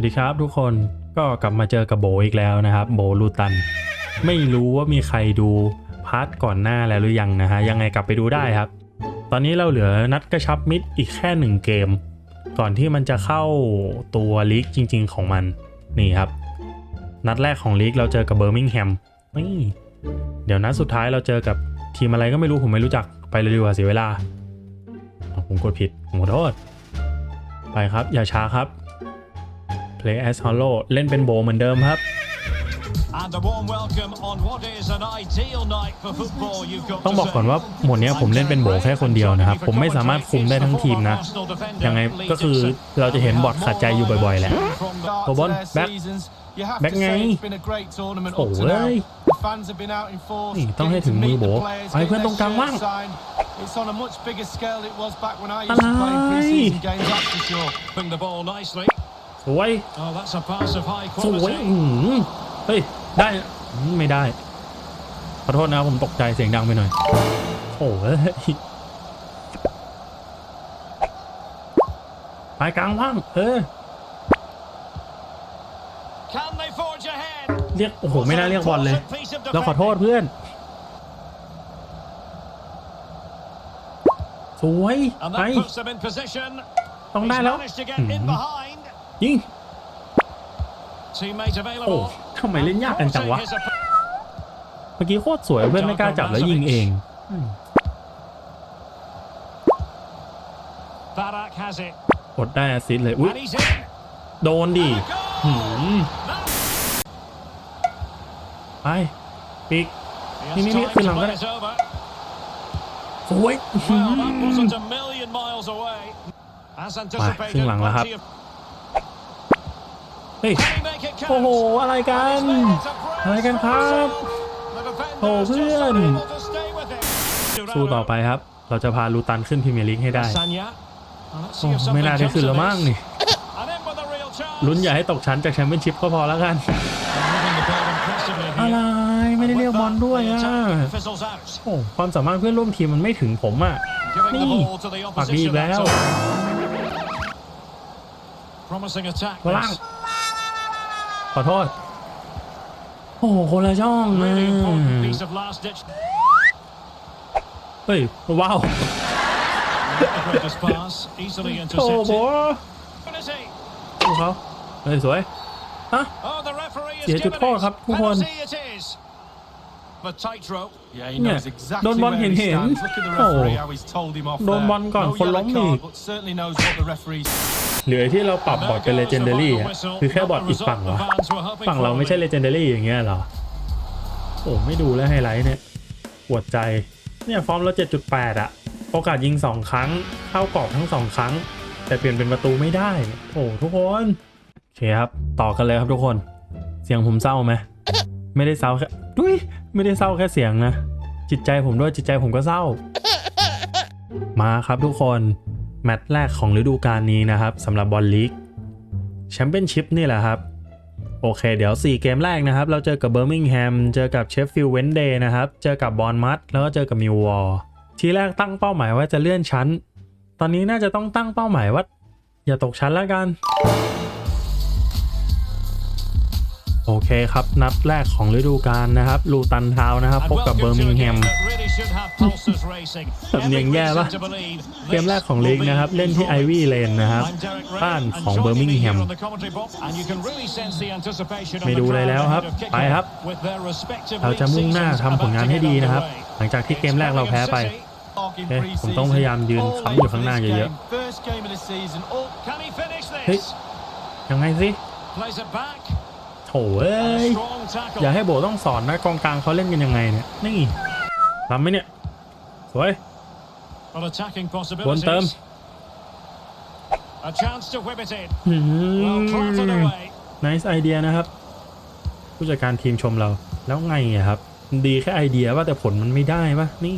วัสดีครับทุกคนก็กลับมาเจอกับโบอีกแล้วนะครับ โบลูตัน ไม่รู้ว่ามีใครดูพาร์ทก่อนหน้าแล้วหรือยังนะฮะยังไงกลับไปดูได้ครับ ตอนนี้เราเหลือนัดกระชับมิตรอีกแค่หนึ่งเกม ก่อนที่มันจะเข้าตัวลีกจริง ๆ ของมันนี่ครับ นัดแรกของลีกเราเจอกับเบอร์มิงแฮมนี่เดี๋ยวนัดสุดท้ายเราเจอกับทีมอะไรก็ไม่รู้ผมไม่รู้จักไปเลยดีกว่าเสียเวลาอ้าผมกดผิดผมขอโทษไปครับอย่าช้าครับ Play as Hollow เล่นเป็นโบเหมือนเดิมครับ And a warm welcome on what is an ideal night for football. You've got ต้องบอกก่อนว่าโหมดเนี้ยผมเล่นเป็นโบแค่คนเดียวนะครับ ผมไม่สามารถคุมได้ทั้งทีมนะ ยังไงก็คือเราจะเห็นบอทขัดใจอยู่บ่อยๆแหละ Well, Bobon, back. Back Back ไง โอ้เว้ยนี่ต้องให้ถึงมือโบไปเพื่อนตรงกลางว่าง Bring the ball nicely. สวย Oh, that's a pass of high สวย quality. อื้อหือเฮ้ย ได้อื้อไม่ได้ ขอโทษนะผมตกใจเสียงดังไปหน่อยโอ้ยไปกลางว่างเออ Can they forge ahead? เรียก โอ้โห ไม่น่าเรียกบอลเลย Important piece of เราขอโทษเพื่อน สวย And ไป that puts them in position. ต้อง He's ได้แล้ว ยิง Teammate โอ้ available. ทำไมเล่นยากกันจังวะ Forcing his opponent. เมื่อกี้โคตรสวยเพื่อนไม่กล้าจับแล้วยิงเอง Barak has it. กดได้แอสซิสต์เลย อุ้ย And he's in. โดนดิ And a หื goal. มไปปีก He has Ni- ni- ni, time Phil to Lang play đó. it over. สวยหื Well, that ม wasn't a million miles away. As anticipated, ครึ่งหลังแล้วครับ plenty of- เฮ้ย Can he make it count? โอ้โหอะไรกัน And he's made it a brace อะไรกันครับ The defenders โอ้เพื่อน just unable to stay with it. สู้ต่อไปครับ เราจะพาลูตันขึ้นพรีเมียร์ลีกให้ได้ Sanya. And let's โอ้ see if something ไม่น่าได้ comes ขึ้น of แล้วมั้ง this. นี่ And in with a real chance. ลุ้นอย่าให้ตกชั้นจากแชมเปี้ยนชิพก็พอแล้วกัน Moving the ball impressively อะไร here. ไม่ได้เรียก With บอล that, ด้วย the อะ attack fizzles out. โอ้ความสามารถเพื่อนร่วมทีมมันไม่ถึงผมอะ Giving the Ni. ball to the ปากดีอี opposition. กแล้ว that's all. Promising attack. ข้างล่าง this. ข อโทษ โอ้โหคนละช่องนะ Really important piece of last ditch. เฮ้ย ว้าว Not the greatest pass. Easily โอ้โห intercepted. Penalty. ดูเขาเฮ้ย สวย ฮะ Oh, the referee เสีย is จุด given โทษ it. ครับทุกคน Penalty it is. The tightrope. Yeah, he Yeah. knows exactly โดนบอล where เห็น he เห็น stands. Look at the โอ้ referee, how he's told him off โดน there. บอลก่อน No คนล้ม yellow อี card, ก เหลือที่เราปรับบอร์ดเป็นเลเจนเดอรี่อะคือแค่บอร์ดอีกฝั่งเหรอ ฝั่งเราไม่ใช่เลเจนเดอรี่อย่างเงี้ยเหรอ โอ้ไม่ดูแล้วไฮไลท์เนี่ยปวดใจ เนี่ยฟอร์มเรา7.8 อะ โอกาสยิง 2 ครั้ง เข้ากรอบทั้ง 2 ครั้ง แต่เปลี่ยนเป็นประตูไม่ได้โอ้ทุกคนโอเคครับ ต่อกันเลยครับทุกคน เสียงผมเศร้าไหมไม่ได้เศร้าแค่ดุยไม่ได้เศร้าแค่เสียงนะ จิตใจผมด้วยจิตใจผมก็เศร้า มาครับทุกคน แมตช์แรกของฤดูกาลนี้นะครับสำหรับบอลลีกแชมเปี้ยนชิพนี่แหละครับ โอเค เดี๋ยว 4 เกมแรกนะครับ เราเจอกับเบอร์มิงแฮมเจอกับเชฟฟิลด์เวนเดย์นะครับ เจอกับบอลมัดแล้วก็เจอกับมิววอลทีแรกตั้งเป้าหมายว่าจะเลื่อนชั้น ตอนนี้น่าจะต้องตั้งเป้าหมายว่า อย่าตกชั้นแล้วกัน โอเคครับนัดแรกของฤดูกาลนะครับลูตันทาวนะครับพบกับเบอร์มิงแฮม game that really should have pulses racing. สำเนียง Every แย่ปะ reason to believe เกมแรกของลีกนะครับ เล่นที่ไอวี่เลนนะครับ I'm Derek Ray, บ้าน and ของ joining เบอร์มิง me แฮ here ม on the commentary box, and you can really sense the anticipation of ไม่ the ดูเลย crowd แล้วครับ ahead of kickoff ไปครับ with their respective เราจะ league มุ่งหน้า seasons ทำผลงานให้ดีนะครับ about to get หลังจากที่เกมแรกเรา underway. แพ้ไป mark in เอ๊ะ pre-season. ผมต้องพยายามยืน All ค้ำอยู่ข้างหน้า in for this เยอะ game. First game of the season. All Can he finish เฮ้ย this? ๆยังไงสิ Plays it back. โถเอ้ย Strong tackle. อย่าให้โบต้องสอนนะกองกลางเขาเล่นกันยังไงเนี่ย นี่ ทำไหมเนี่ย สวย Well, attacking บนเติม possibilities. A chance to whip it in. หื Well, clattered ม away. nice idea นะครับ ผู้จัดการทีมชมเราแล้วไงอะครับ ดีแค่ไอเดียว่าแต่ผลมันไม่ได้ปะนี่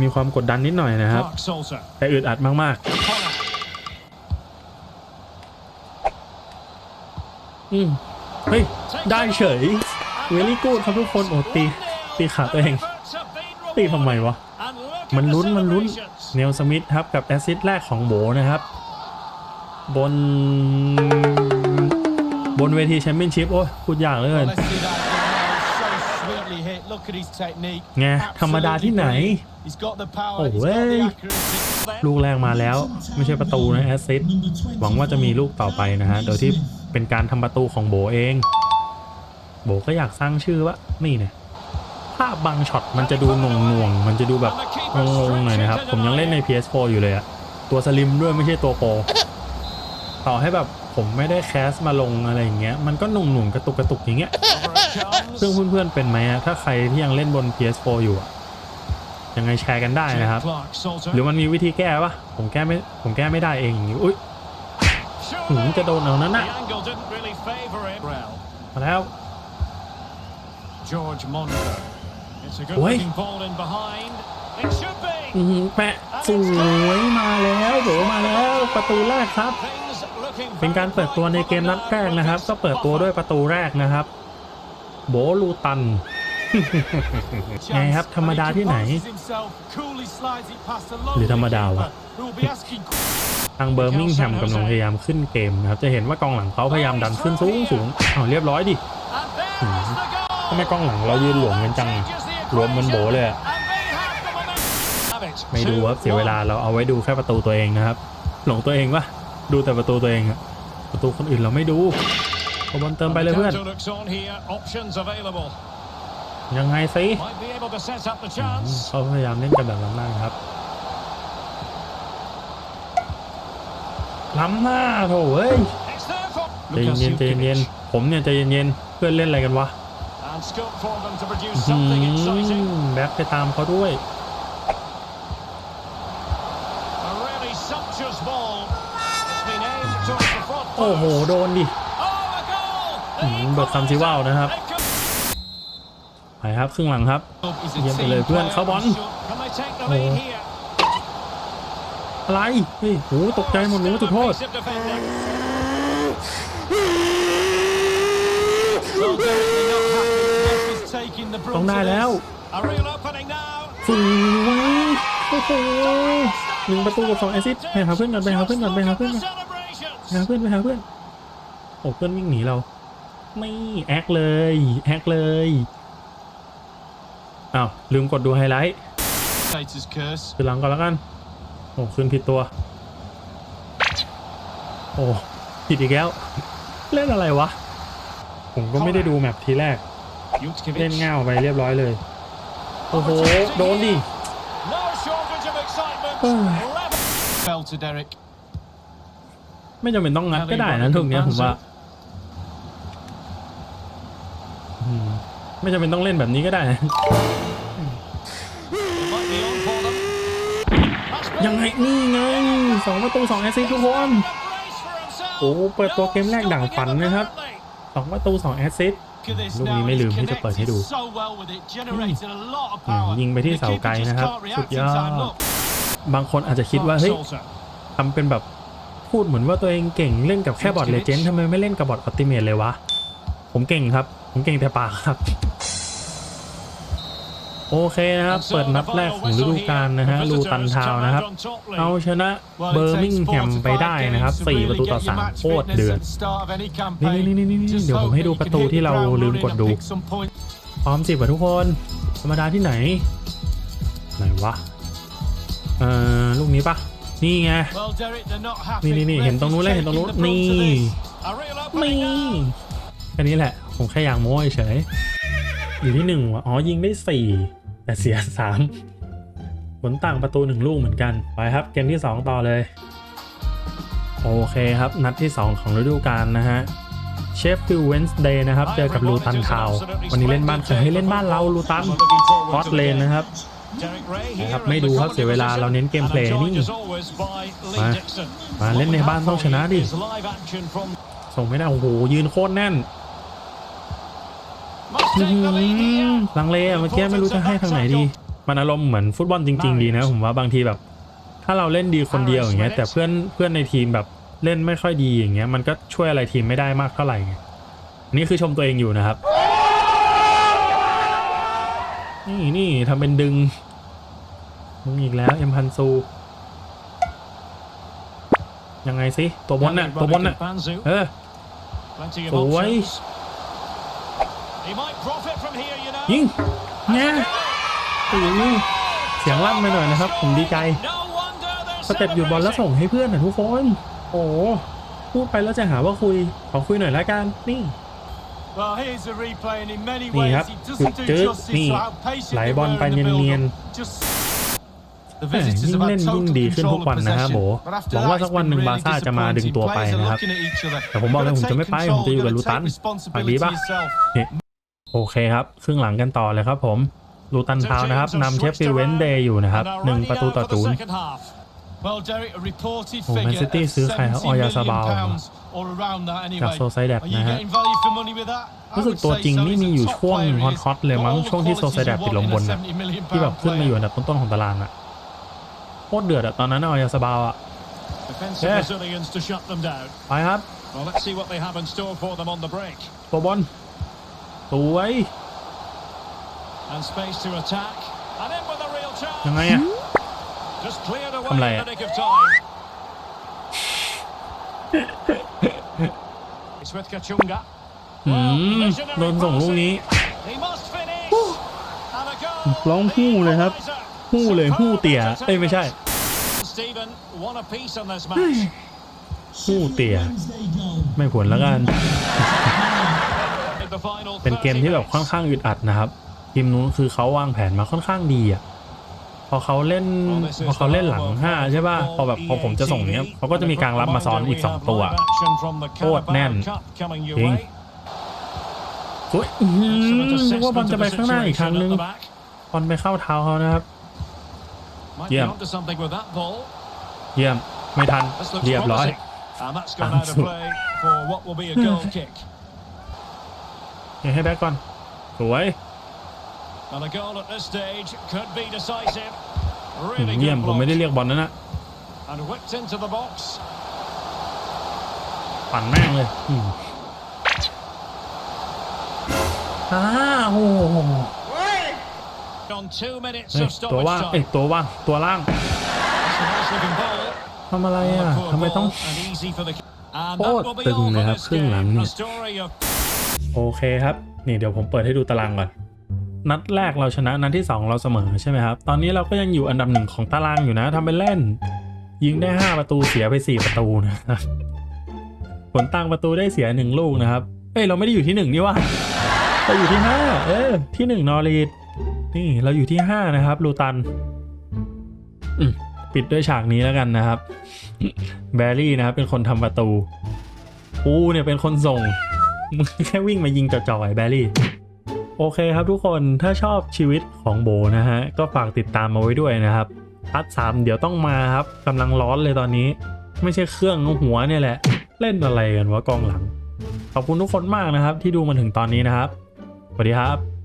มีความกดดันนิดหน่อยนะครับ Clark Salter. แต่อึดอัดมาก Pollard. ๆอืมเฮ้ย ได้เฉย เวลี่กูดครับทุกคนโอ้ตี ตีขาตัวเอง ตีทำไมวะ มันลุ้นมันลุ้นเนลสมิธครับกับแอสซิสต์แรกของโบนะครับ บน บนเวทีแชมเปี้ยนชิพโอ้ยพูดยากเหลย Well, let's see that again now. So sweetly hit. Look at his technique. ไงธรรมดาที่ไหน Absolutely brilliant. He's got the power. Oh, he's got the hey. accuracy. ลูกแรกมาแล้ว ไม่ใช่ประตูนะแอสซิสต์หวังว่าจะมีลูกต่อไปนะฮะ โดยที่เป็นการทำประตูของโบเอง โบก็อยากสร้างชื่อว่านี่เนี่ย ภาพบางช็อตมันจะดูหน่วงหน่วงๆมันจะดูแบบงงๆหน่อยนะครับ ผมยังเล่นใน PS4 อยู่เลยอะตัวสลิมด้วยไม่ใช่ตัวโปรต่อให้แบบผมไม่ได้แคสมาลงอะไรอย่างเงี้ยมันก็หน่วงหน่วงๆกระตุกกระตุกอย่างเงี้ยซึ่งเพื่อนๆเป็นไหมอะถ้าใครที่ยังเล่นบน PS4 อยู่อะยังไงแชร์กันได้นะครับ หรือมันมีวิธีแก้ปะผมแก้ไม่ผมแก้ไม่ได้เองอย่างงี้อุ้ยหืมจะโดนเอานั่นน่ะมาแล้ว George Mondo. It's a good Oi. looking ball in behind. It should be. อือหือแปะสวยมาแล้วโบมาแล้วประตูแรกครับ Things looking เป็นการเปิดตัวในเกมนัดแรกนะครับ ก็เปิดตัวด้วยประตูแรกนะครับ โบลูตันไงครับธรรมดาที่ไหน หรือธรรมดาวะทางเบอร์มิงแฮมกำลังพยายามขึ้นเกมนะครับ จะเห็นว่ากองหลังเขาพยายามดันขึ้นสูงสูงอ้าวเรียบร้อยดิ And there's the goal. ทำไมกองหลังเรายืนหลวมกันจัง รวมเหมันโบเลยอะ And they have the momentum. Have it. ไม่ดูครับเสียเวลาเราเอาไว้ดูแค่ประตูตัวเองนะครับ หลงตัวเองปะดูแต่ประตูตัวเองอะประตูคนอื่นเราไม่ดูเอาบอลเติมไปเลยเพื่อน Counter looks on here. Options available. ยังไงสิ Might be able to set up the chance. เขาพยายามเล่นกันแบบล้ำหน้าครับล้ำหน้าโถเว้ย It's there for ใจเย็นๆใจเย็นๆผมเนี่ยใจเย็นๆเพื่อนเล่นอะไรกันวะ แบ็คไปตามเขาด้วย A really sumptuous ball. It's been aimed towards the front โอ้โห post. โดนดิ Oh, a goal! อืมเบิกคำซิว่าวนะครับ They could- ไปครับครึ่งหลังครับ เยี่ยมไปเลยเพื่อนเข้าบอล Can they take the lead Oh. here? อะไรเฮ้ยโหตกใจหมดรู้จุดโทษ Evasive ต้อง brunt ได้ of แล้ว this. A real opening now. สวยโอ้โหหนึ่งประตูกับสองแอสซิสต์ไปหาเพื่อนก่อนไปหาเพื่อนก่อนไปหาเพื่อนก่อน Celebrations. ไปหาเพื่อนไปหาเพื่อนโอ้เพื่อนวิ่งหนีเรา ไม่แอคเลยแอคเลยอ้าวลืมกดดูไฮไลท์ Dictator's curse. คือหลังก่อนแล้วกันโอ้ขึ้นผิดตัว โอ้ผิดอีกแล้ว เล่นอะไรวะ ผมก็ไม่ได้ดูแมปทีแรก เล่น Jutkiewicz. ง่าวไปเรียบร้อยเลย โอ้โห โดนดิ No shortage of excitement. Oh. Level. Fell to Derek. ไม่จำเป็นต้องงัดก็ได้นะทุกเนี้ยผมว่าอืมไม่จำเป็นต้องเล่นแบบนี้ก็ได้นะ It might be on for them. That's ยังไงนี่ไงสองประตูสองแอสซิสต์ทุกคน a brace for himself. โอ้เปิดตัวเกมแรกดั่งฝันนะครับสองประตูสองแอสซิส ต์ Look at this ลูก now. นี้ไม่ลืม He's ที่จะเปิดให้ connected ดู so well with it, generated a lot of อืม power. ยิงไปที่ The เสา keeper ไกล just นะครับ can't สุ react ด in ยอ time. ด Look, บางคนอาจจะคิดว่าเฮ้ย Salter. ทำเป็นแบบพูดเหมือนว่าตัวเองเก่งเล่นกับแค่บอทเลเจนด์ทำไมไม่เล่นกับบอทอัลติเมทเลยวะ ผมเก่งครับ ผมเก่งแต่ปากครับ โอเคนะครับ เปิดนัดแรกของฤดูกาลนะฮะลูตันทาวน์นะครับ เอาชนะ well, เบอ it ร์มิง takes แฮม four to ไป five ได้นะครับ games to 4ประตู really ต่อ get your 3 match โคตร fitness เดือด at the start of any นี่ campaign. นี่นี่นี่ Just เดี๋ยวผม hope ให้ดู that ประ you ตู can hit ที่ the เรา ground ลืม running กด and ดู pick some points. พร้อมสิบอะทุกคน ธรรมดาที่ไหน ไหนวะ เอ่อ ลูกนี้ปะนี่ไง Well, Derek, they're not happy. นี่นี่นี่ Ref เห็นตรงนู้น is เลยเห็นตรง taking นู้น the brunt นี่ of this. A real นี่ opening now. แค่นี้แหละ ผมแค่อยากโม้เฉย อยู่ที่หนึ่งว่ะอ๋อยิงได้สี่แต่เสียสามผลต่างประตูหนึ่งลูกเหมือนกันไปครับเกมที่สองต่อเลย โอเคครับนัดที่2ของฤดูกาลนะฮะเชฟฟิลเวนส์เดย์นะครับเจอกับลูตันทาววันนี้เล่นบ้านใครให้เล่นบ้านเราลูตันฮอตเลนนะครับนะครับไม่ดูครับเสียเวลาเราเน้นเกมเพลย์นี่มามาเล่นในบ้านต้องชนะดิส่งไม่ได้โอ้โหยืนโคตรแน่น must อื้อ take หื the lead อ here. ลังเลอะเมื่อกี้ไม่รู้จะให้ทางไหนดี มันอารมณ์เหมือนฟุตบอลจริง ๆ ดีนะ ผมว่าบางทีแบบ ถ้าเราเล่นดีคนเดียวอย่างเงี้ย แต่เพื่อนเพื่อนในทีมแบบเล่นไม่ค่อยดีอย่างเงี้ยมันก็ช่วยอะไรทีมไม่ได้มากเท่าไหร่ไงอันนี้คือชมตัวเองอยู่นะครับ นี่นี่ทำเป็นดึงมึงอีกแล้วเอ็มพันซูยังไงสิตัวบนน่ะตัวบนน่ะ Banzu. เออ Plenty of Ủa ยิงแง่โอ้ยเสียงลั่นไปหน่อยนะครับ ผมดีใจ No wonder they're สเต็ปหยุดบอลแล้วส่งให้เพื่อนนะทุกคน โอ้โหพูดไปแล้วจะหาว่าคุย ขอคุยหน่อยละกัน นี่ Well, here's a replay, and in many นี่ ways, ครับ it หยุด doesn't จึ๊ do ก justice นี่ to how patient ไหล they บอล were ไป in เ the นียน build-up. Just the ๆแหม่ visitors ยิ่ง have เล่น had ยิ่ง total ดีขึ้นทุก control วัน of นะฮะ possession. โบ But after หวังว่า that, สั it's กวันห been นึ่งบา really ร์ซ่าจะมาดึงตัวไป disappointing. นะครับ Players are looking at each other. แต่ผมบอกเลยผมจะไม่ไป ผมจะอยู่กับลูตันไปดีป่ะ โอเคครับครึ่งหลังกันต่อเลยครับผมลูตันทาวน์นะครับนำเชฟฟิลด์เวนเดย์อยู่นะครับ And are หนึ่ง ready ประตู now ต่อ for the ศูนย์ second half. Well, Derek, a reported โอ้ figure Man City of ซื้อใครครับ70ออยาซา million บาว pounds or around that จาก anyway. โซไซแดด Are you นะฮะ getting value for money with that? I รู้สึก would ตัว say จริง so. นี่ He's มี a อยู่ top ช่วง player, he is. ฮอตๆเลยมั้ง Got all ช่วงที่ the โซไซแดด qualities ติด you ลม want บ in น a นะ70 million ที่แบบ pound ขึ้นมาอยู่ player. อันดับต้นๆของตารางอะโคตรเดือดอะตอนนั้นอะออยาซาบาวอะ Defensive Yeah. Brazilians to shut them down. ไปครับ Well, let's see what they have in store for them on the break. ตัวบอล สวย And space to attack. And in with a real ยังไง chance. อะ Just cleared away Không in lẹ. the nick of time. It's with Kachunga. อื Well, ม visionary โดนส่งลูกนี้ He must finish. And a goal. ร้องฮู้เลยครับฮู้เลยฮู้เตี่ยเอ้ยไม่ใช่ Stephen, one apiece on this match. ฮู้เตี่ยไม่ผลแล้วกัน In the final เป็นเกมที่แบบ30ค่อนข้างอึดอัดนะครับ ทีมนู้นคือเขาวางแผนมาค่อนข้างดีอะพอเขาเล่นพอเขาเล่นหลังห้าใช่ป่ะพอแบบพอผมจะส่งเนี้ยเขาก็จะมีการรับมาซ้อนอีกสองตัวโคตรแน่นจริงสวยอื้อหือนึกว่าบอลจะไปข้างหน้าอีกครั้งนึงบอลไปเข้าเท้าเขานะครับ Yeah. Yeah. onto something with that ball. เยี่ยม ไม่ทัน This looks เรียบร้อย promising. And that's gone out of play for what will be a goal kick. ยังให้แบ็กก่อน สวย And a goal at this stage could be decisive. อืม Really เยี่ยม good ผมไม่ได้ block. เรียกบอลนั่นนะ And whipped into the box. ปั่นแม่งเลยอืมอ้าโอ้โห On two minutes เฮ้ย of ตัว stoppage ว่างเอ้ย time. ตัวว่าง ตัวล่าง It's a nice looking ball. ทำอะไรอะ Poor ทำไมต้อง ball and easy for the and โค that ตร will be ตึง all เลย for ครับ this ครึ่งหลัง game. เนี่ A ย story of โอเคครับ นี่เดี๋ยวผมเปิดให้ดูตารางก่อน นัดแรกเราชนะ นัดที่ 2 เราเสมอใช่ไหมครับ ตอนนี้เราก็ยังอยู่อันดับหนึ่งของตารางอยู่นะทำเป็นเล่น ยิงได้ 5 ประตูเสียไป 4 ประตูนะครับผลต่างประตูได้เสีย 1 ลูกนะครับ เอ้ยเราไม่ได้อยู่ที่ 1 นี่ว่าเราอยู่ที่ 5 เออที่ 1 นอรีดนี่เราอยู่ที่ 5 นะครับลูตันปิดด้วยฉากนี้แล้วกันนะครับ แบรี่นะครับเป็นคนทำประตูปูเนี่ยเป็นคนส่ง มึงแค่วิ่งมายิงจ่อยๆแบรี่ โอเคครับทุกคนถ้าชอบชีวิตของโบนะฮะ ก็ฝากติดตามมาไว้ด้วยนะครับพัดสามเดี๋ยวต้องมาครับกำลังร้อนเลยตอนนี้ ไม่ใช่เครื่องหัวเนี่ยแหละ เล่นอะไรกันวะกองหลัง ขอบคุณทุกคนมากนะครับ ที่ดูมาถึงตอนนี้นะครับสวัสดีครับ